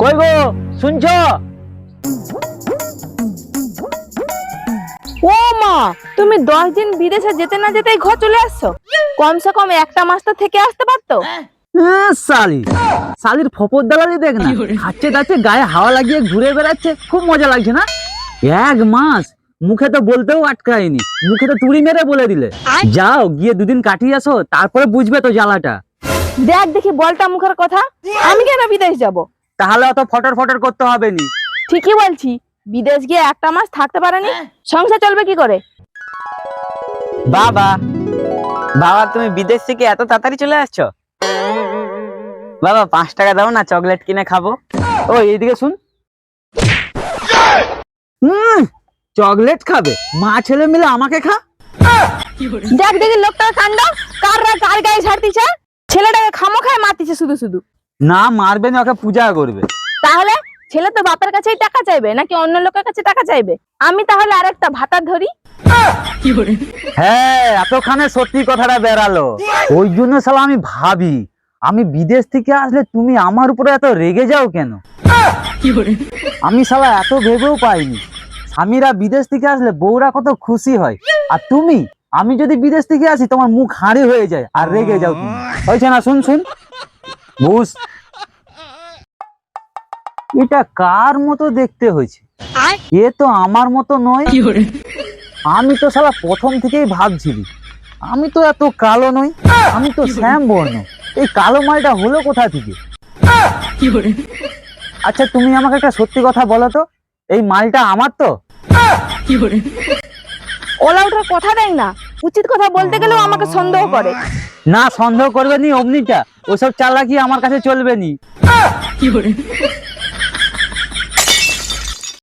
কই গো শুনছো? ও মা তুমি দশ দিন বিদেশে যেতে না যেতেই ঘর চলে আসছো? কমসে কম একটা মাস তো থেকে আসতে পারতো। হ্যাঁ, শালি। শালির ফপর দালালি দেখ না খাচ্ছে দাচ্ছে গায়ে হাওয়া লাগিয়ে ঘুরে বেড়াচ্ছে খুব মজা লাগছে না? এক মাস মুখে তো বলতেও আটকায়নি মুখে তো তুড়ি মেরে বলে দিলে। যাও গিয়ে দুদিন কাটিয়ে আসো তারপরে বুঝবে তো জ্বালাটা। দেখ দেখি বলটা মুখের কথা আমি কেন বিদেশ যাব? তাহলে অত ফটর ফটর করতে হবে নি ঠিকই বলছি বিদেশ গিয়ে একটা মাস থাকতে পারেনি সংসার চলবে কি করে? বাবা বাবা তুমি বিদেশ থেকে এত তাড়াতাড়ি চলে আসছো? বাবা পাঁচ টাকা দাও না চকলেট কিনে খাব। ও এইদিকে শুন। হুম চকলেট খাবে। মা ছেলে মিলে আমাকে খা। দেখ দেখি লোকটার কাণ্ড কার রা কার গায়ে ছাড়তিছে ছেলেটাকে খামো খায় মারতিছে শুধু শুধু। না মারবে না ওকে পূজা করবে। তাহলে ছেলে তো বাপের কাছেই টাকা চাইবে নাকি অন্য লোকের কাছে টাকা চাইবে? আমি তাহলে আরেকটা ভাতা ধরি? হ্যাঁ এতখানে সত্যি কথাটা বেরালো ওই জন্য শালা আমি ভাবি আমি বিদেশ থেকে আসলে তুমি আমার উপরে এত রেগে যাও কেন? আমি সালা এত ভেবেও পাইনি। স্বামীরা বিদেশ থেকে আসলে বউরা কত খুশি হয়। আর তুমি আমি যদি বিদেশ থেকে আসি তোমার মুখ হাঁড়ি হয়ে যায় আর রেগে যাও তুমি। হয়েছে না? শুন শুন। বুঝ এটা কার মতো দেখতে হয়েছে? এ তো আমার মতো নয়। আমি তো শালা প্রথম থেকেই ভাবছিলি। আমি তো এত কালো নই আমি তো শ্যাম বর্ণ এই কালো মালটা হলো কোথা থেকে? আচ্ছা তুমি আমাকে একটা সত্যি কথা বলো তো। এই মালটা আমার তো? ওলা ওঠার কথা দেয় না। উচিত কথা বলতে গেলেও আমাকে সন্দেহ করে। না সন্দেহ করবে নি অমনিটা ওসব চালাকি আমার কাছে চলবে নি।